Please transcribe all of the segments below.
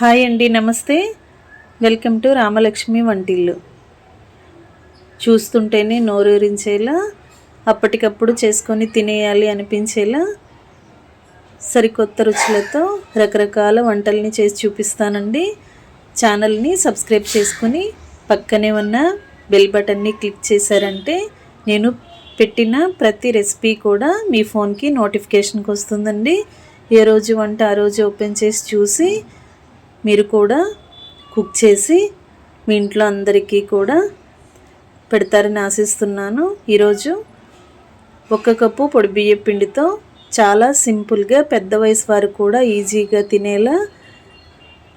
Hi అండి నమస్తే. Welcome to Ramalakshmi వంటిల్లు. చూస్తుంటేనే నోరూరించేలా అప్పటికప్పుడు చేసుకొని తినేయాలి అనిపించేలా సరికొత్త రుచులతో రకరకాల వంటల్ని చేసి చూపిస్తానండి. ఛానల్ని సబ్స్క్రైబ్ చేసుకుని పక్కనే ఉన్న బెల్ బటన్ని క్లిక్ చేశారంటే నేను పెట్టిన ప్రతి రెసిపీ కూడా మీ ఫోన్కి నోటిఫికేషన్కి వస్తుందండి. ఏ రోజు వంట ఆ రోజు ఓపెన్ చేసి చూసి మీరు కూడా కుక్ చేసి మీ ఇంట్లో అందరికీ కూడా పెడతారని ఆశిస్తున్నాను. ఈరోజు ఒక కప్పు పొడి బియ్య పిండితో చాలా సింపుల్గా పెద్ద వయసు వారు కూడా ఈజీగా తినేలా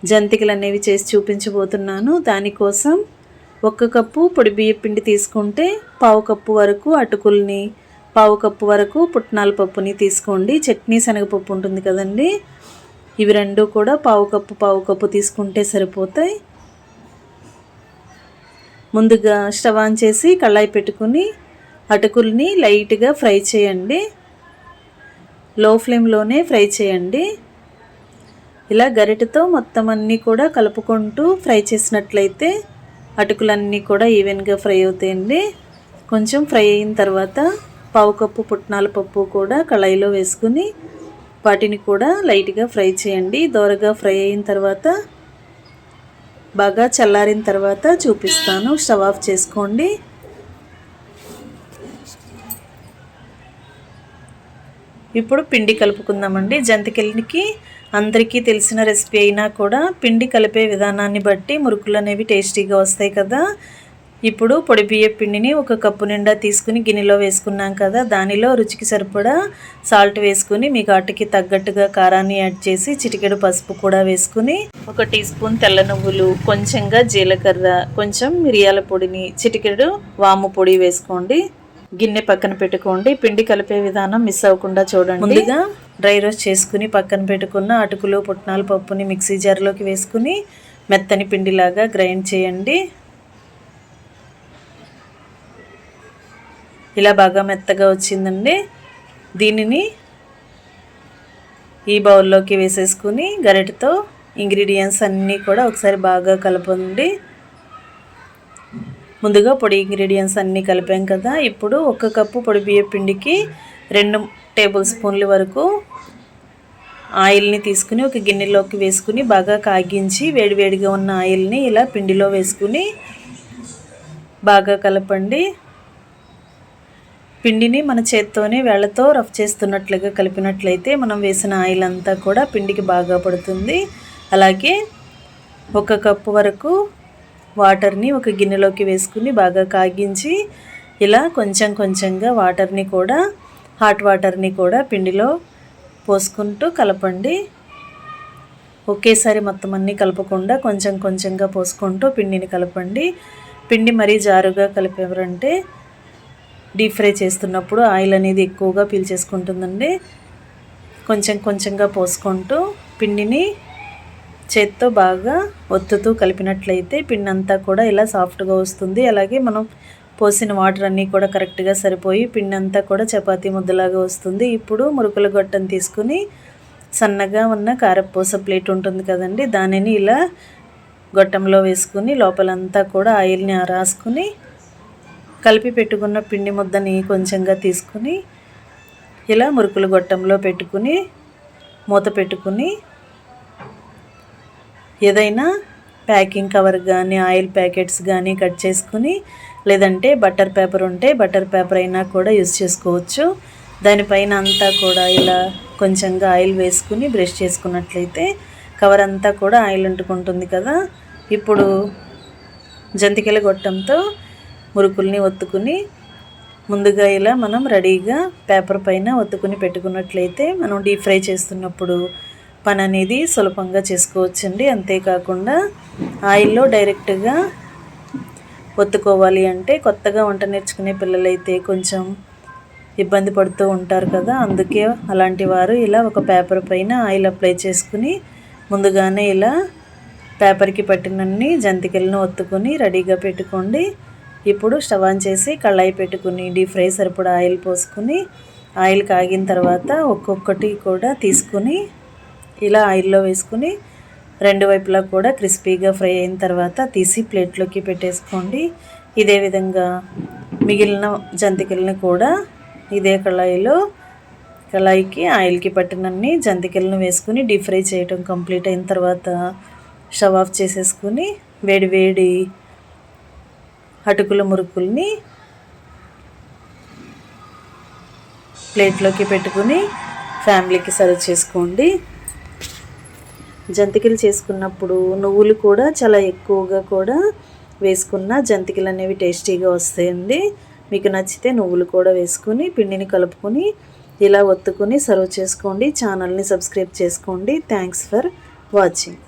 జంతికలు అనేవి చేసి చూపించబోతున్నాను. దానికోసం ఒక కప్పు పొడి బియ్య పిండి తీసుకుంటే పావు కప్పు వరకు అటుకుల్ని పావు కప్పు వరకు పుట్నాల పప్పుని తీసుకోండి. చట్నీ శనగపప్పు ఉంటుంది కదండి. ఇవి రెండు కూడా పావు కప్పు పావు కప్పు తీసుకుంటే సరిపోతాయి. ముందుగా స్టవ్ ఆన్ చేసి కళాయి పెట్టుకుని అటుకుల్ని లైట్గా ఫ్రై చేయండి. లో ఫ్లేమ్లోనే ఫ్రై చేయండి. ఇలా గరిటతో మొత్తం అన్నీ కూడా కలుపుకుంటూ ఫ్రై చేసినట్లయితే అటుకులన్నీ కూడా ఈవెన్గా ఫ్రై అవుతాయండి. కొంచెం ఫ్రై అయిన తర్వాత పావు కప్పు పుట్నాల పప్పు కూడా కళాయిలో వేసుకుని వాటిని కూడా లైట్గా ఫ్రై చేయండి. దోరగా ఫ్రై అయిన తర్వాత బాగా చల్లారిన తర్వాత చూపిస్తాను. స్టవ్ ఆఫ్ చేసుకోండి. ఇప్పుడు పిండి కలుపుకుందామండి. జంతికలకి అందరికీ తెలిసిన రెసిపీ అయినా కూడా పిండి కలిపే విధానాన్ని బట్టి మురుకులు అనేవి టేస్టీగా వస్తాయి కదా. ఇప్పుడు పొడి బియ్య పిండిని ఒక కప్పు నిండా తీసుకుని గిన్నెలో వేసుకున్నాం కదా దానిలో రుచికి సరిపడా సాల్ట్ వేసుకుని మీ ఘాటుకి తగ్గట్టుగా కారాన్ని యాడ్ చేసి చిటికెడు పసుపు కూడా వేసుకుని ఒక టీ స్పూన్ తెల్ల నువ్వులు కొంచెంగా జీలకర్ర కొంచెం మిరియాల పొడిని చిటికెడు వాము పొడి వేసుకోండి. గిన్నె పక్కన పెట్టుకోండి. పిండి కలిపే విధానం మిస్ అవ్వకుండా చూడండి. ముందుగా డ్రై రోస్ట్ చేసుకుని పక్కన పెట్టుకున్న అటుకులు పుట్నాల పప్పుని మిక్సీ జార్లోకి వేసుకుని మెత్తని పిండిలాగా గ్రైండ్ చేయండి. ఇలా బాగా మెత్తగా వచ్చిందండి. దీనిని ఈ బౌల్లోకి వేసేసుకుని గరిటతో ఇంగ్రీడియంట్స్ అన్నీ కూడా ఒకసారి బాగా కలపండి. ముందుగా పొడి ఇంగ్రీడియంట్స్ అన్నీ కలిపాం కదా. ఇప్పుడు ఒక కప్పు పొడి బియ్య పిండికి రెండు టేబుల్ స్పూన్ల వరకు ఆయిల్ని తీసుకుని ఒక గిన్నెలోకి వేసుకుని బాగా కాగించి వేడివేడిగా ఉన్న ఆయిల్ని ఇలా పిండిలో వేసుకుని బాగా కలపండి. పిండిని మన చేత్తోనే వేళ్ళతో రఫ్ చేస్తున్నట్లుగా కలిపినట్లయితే మనం వేసిన ఆయిల్ అంతా కూడా పిండికి బాగా పడుతుంది. అలాగే ఒక కప్పు వరకు వాటర్ని ఒక గిన్నెలోకి వేసుకుని బాగా కాగించి ఇలా కొంచెం కొంచెంగా వాటర్ని కూడా హాట్ వాటర్ని కూడా పిండిలో పోసుకుంటూ కలపండి. ఒకేసారి మొత్తం అన్నీ కలపకుండా కొంచెం కొంచెంగా పోసుకుంటూ పిండిని కలపండి. పిండి మరీ జారుగా కలిపేవారంటే డీప్ ఫ్రై చేస్తున్నప్పుడు ఆయిల్ అనేది ఎక్కువగా పీల్చేసుకుంటుందండి. కొంచెం కొంచెంగా పోసుకుంటూ పిండిని చేత్తో బాగా ఒత్తుతూ కలిపినట్లయితే పిండి అంతా కూడా ఇలా సాఫ్ట్గా వస్తుంది. అలాగే మనం పోసిన వాటర్ అన్నీ కూడా కరెక్ట్గా సరిపోయి పిండి అంతా కూడా చపాతీ ముద్దలాగా వస్తుంది. ఇప్పుడు మురుకుల గొట్టం తీసుకుని సన్నగా ఉన్న కారపూస ప్లేట్ ఉంటుంది కదండి దానిని ఇలా గొట్టంలో వేసుకుని లోపలంతా కూడా ఆయిల్ని రాసుకుని కలిపి పెట్టుకున్న పిండి ముద్దని కొంచెంగా తీసుకుని ఇలా మురుకులు గొట్టంలో పెట్టుకుని మూత పెట్టుకుని ఏదైనా ప్యాకింగ్ కవర్ కానీ ఆయిల్ ప్యాకెట్స్ కానీ కట్ చేసుకుని లేదంటే బటర్ పేపర్ ఉంటే బటర్ పేపర్ అయినా కూడా యూజ్ చేసుకోవచ్చు. దానిపైన అంతా కూడా ఇలా కొంచెంగా ఆయిల్ వేసుకుని బ్రష్ చేసుకున్నట్లయితే కవర్ అంతా కూడా ఆయిల్ అంటుకుంటుంది కదా. ఇప్పుడు జంతికల గొట్టంతో మురుకుల్ని ఒత్తుకుని ముందుగా ఇలా మనం రెడీగా పేపర్ పైన ఒత్తుకుని పెట్టుకున్నట్లయితే మనం డీప్ ఫ్రై చేస్తున్నప్పుడు పని అనేది సులభంగా చేసుకోవచ్చండి. అంతేకాకుండా ఆయిల్లో డైరెక్ట్గా ఒత్తుకోవాలి అంటే కొత్తగా వంట నేర్చుకునే పిల్లలైతే కొంచెం ఇబ్బంది పడుతూ ఉంటారు కదా. అందుకే అలాంటి వారు ఇలా ఒక పేపర్ పైన ఆయిల్ అప్లై చేసుకుని ముందుగానే ఇలా పేపర్కి పట్టినన్ని జంతికలను ఒత్తుకొని రెడీగా పెట్టుకోండి. ఇప్పుడు స్టవ్ ఆన్ చేసి కళాయి పెట్టుకుని డీప్ ఫ్రై సరిపడా ఆయిల్ పోసుకుని ఆయిల్ కాగిన తర్వాత ఒక్కొక్కటి కూడా తీసుకుని ఇలా ఆయిల్లో వేసుకుని రెండు వైపులా కూడా క్రిస్పీగా ఫ్రై అయిన తర్వాత తీసి ప్లేట్లోకి పెట్టేసుకోండి. ఇదే విధంగా మిగిలిన జంతికలను కూడా ఇదే కళాయిలో కళాయికి ఆయిల్కి పట్టినన్ని జంతికలను వేసుకుని డీప్ ఫ్రై చేయటం కంప్లీట్ అయిన తర్వాత స్టవ్ ఆఫ్ చేసేసుకుని వేడి వేడి అటుకుల మురుకుల్ని ప్లేట్లోకి పెట్టుకుని ఫ్యామిలీకి సర్వ్ చేసుకోండి. జంతికలు చేసుకున్నప్పుడు నువ్వులు కూడా చాలా ఎక్కువగా కూడా వేసుకున్న జంతికలు అనేవి టేస్టీగా వస్తాయండి. మీకు నచ్చితే నువ్వులు కూడా వేసుకుని పిండిని కలుపుకొని ఇలా ఒత్తుకుని సర్వ్ చేసుకోండి. ఛానల్ని సబ్స్క్రైబ్ చేసుకోండి. Thanks for watching.